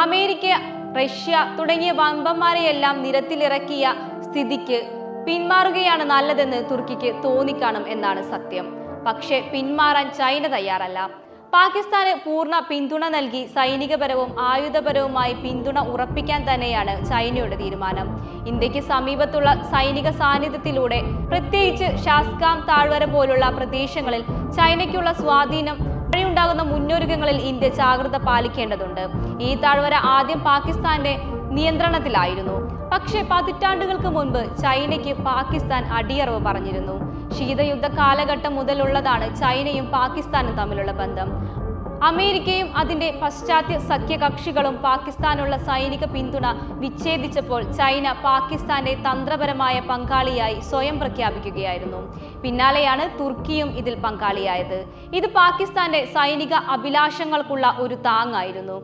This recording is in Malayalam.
അമേരിക്ക റഷ്യ തുടങ്ങിയ വമ്പന്മാരെയെല്ലാം നിരത്തിലിറക്കിയ സ്ഥിതിക്ക് പിന്മാറുകയാണ് നല്ലതെന്ന് തുർക്കിക്ക് തോന്നിക്കാണും എന്നാണ് സത്യം. പക്ഷെ പിന്മാറാൻ ചൈന തയ്യാറല്ല. പാകിസ്ഥാന് പൂർണ പിന്തുണ നൽകി സൈനികപരവും ആയുധപരവുമായി പിന്തുണ ഉറപ്പിക്കാൻ തന്നെയാണ് ചൈനയുടെ തീരുമാനം. ഇന്ത്യയ്ക്ക് സമീപത്തുള്ള സൈനിക സാന്നിധ്യത്തിലൂടെ പ്രത്യേകിച്ച് ഷാസ്കാം താഴ്വര പോലുള്ള പ്രദേശങ്ങളിൽ ചൈനയ്ക്കുള്ള സ്വാധീനം വഴിയുണ്ടാകുന്ന മുന്നൊരുക്കങ്ങളിൽ ഇന്ത്യ ജാഗ്രത പാലിക്കേണ്ടതുണ്ട്. ഈ താഴ്വര ആദ്യം പാകിസ്ഥാന്റെ നിയന്ത്രണത്തിലായിരുന്നു. പക്ഷേ പതിറ്റാണ്ടുകൾക്ക് മുൻപ് ചൈനയ്ക്ക് പാകിസ്ഥാൻ അടിയറവ് പറഞ്ഞിരുന്നു. ശീതയുദ്ധ കാലഘട്ടം മുതലുള്ളതാണ് ചൈനയും പാകിസ്ഥാനും തമ്മിലുള്ള ബന്ധം. അമേരിക്കയും അതിന്റെ പശ്ചാത്യ സഖ്യകക്ഷികളും പാകിസ്ഥാനുള്ള സൈനിക പിന്തുണ വിച്ഛേദിച്ചപ്പോൾ ചൈന പാകിസ്ഥാന്റെ തന്ത്രപരമായ പങ്കാളിയായി സ്വയം പ്രഖ്യാപിക്കുകയായിരുന്നു. പിന്നാലെയാണ് തുർക്കിയും ഇതിൽ പങ്കാളിയായത്. ഇത് പാകിസ്ഥാന്റെ സൈനിക അഭിലാഷങ്ങൾക്കുള്ള ഒരു താങ്ങായിരുന്നു.